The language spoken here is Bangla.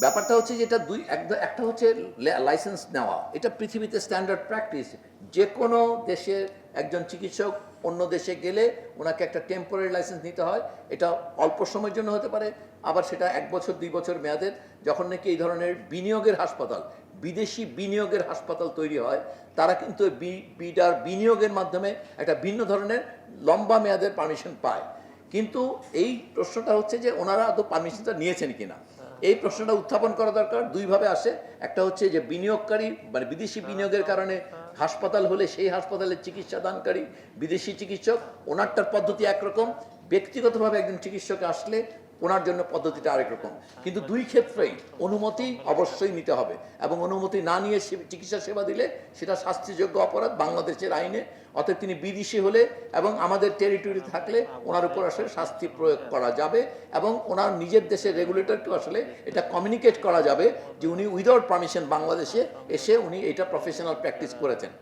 ব্যাপারটা হচ্ছে যে এটা দুই, এক- একটা হচ্ছে লাইসেন্স নেওয়া। এটা পৃথিবীতে স্ট্যান্ডার্ড প্র্যাকটিস যে কোনো দেশের একজন চিকিৎসক অন্য দেশে গেলে ওনাকে একটা টেম্পোরারি লাইসেন্স নিতে হয়। এটা অল্প সময়ের জন্য হতে পারে, আবার সেটা এক বছর, দুই বছর মেয়াদের। যখন নাকি এই ধরনের বিনিয়োগের হাসপাতাল, বিদেশি বিনিয়োগের হাসপাতাল তৈরি হয়, তারা কিন্তু বিডার বিনিয়োগের মাধ্যমে একটা ভিন্ন ধরনের লম্বা মেয়াদের পারমিশন পায়। কিন্তু এই প্রশ্নটা হচ্ছে যে ওনারা আদৌ পারমিশনটা নিয়েছেন কিনা। এই প্রশ্নটা উত্থাপন করা দরকার দুইভাবে আসে। একটা হচ্ছে যে বিনিয়োগকারী মানে বিদেশি বিনিয়োগের কারণে হাসপাতাল হলে সেই হাসপাতালের চিকিৎসা দানকারী বিদেশি চিকিৎসক ওনারটার পদ্ধতি একরকম। ব্যক্তিগতভাবে একজন চিকিৎসক আসলে ওনার জন্য পদ্ধতিটা আরেক রকম। কিন্তু দুই ক্ষেত্রেই অনুমতি অবশ্যই নিতে হবে এবং অনুমতি না নিয়ে চিকিৎসা সেবা দিলে সেটা শাস্তিযোগ্য অপরাধ বাংলাদেশের আইনে, অতএব তিনি বিদেশি হলে এবং আমাদের টেরিটরি থাকলে ওনার উপর আসলে শাস্তি প্রয়োগ করা যাবে এবং ওনার নিজের দেশের রেগুলেটরকে আসলে এটা কমিউনিকেট করা যাবে যে উনি উইদাউট পারমিশন বাংলাদেশে এসে উনি এটা প্রফেশনাল প্র্যাকটিস করেছেন।